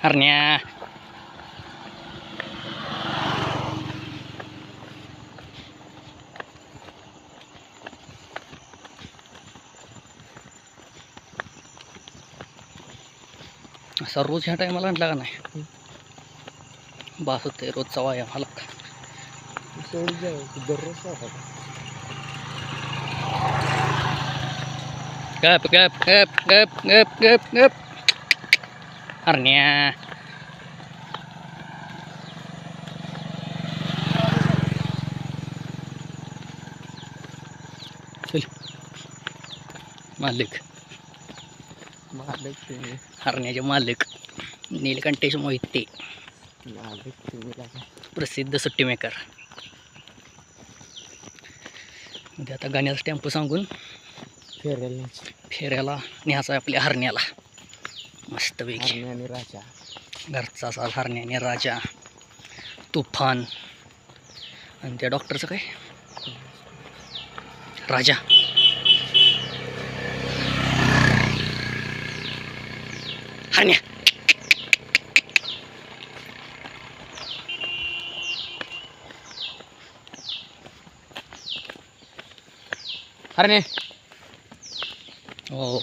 हरण्या असा रोज ह्या टायमाला आणला का नाही? बास होते रोजचा वाया आला दररोज गप गप गप गप गप गप गप. हरण्या चल मालिक मालक हरण्याचे मालक नीलकंठेश मोहिते प्रसिद्ध सुट्टी मेकर उद्या आता गाण्याचा टेम्पो सांगून फेरेल फेऱ्याला न्यायचा आपल्या हरण्याला मस्तपैकी. आणि राजा. घरचा साल हरण्याने राजा. तुफान. आणि त्या डॉक्टरचं काय? राजा. हरण्या. अरे हो.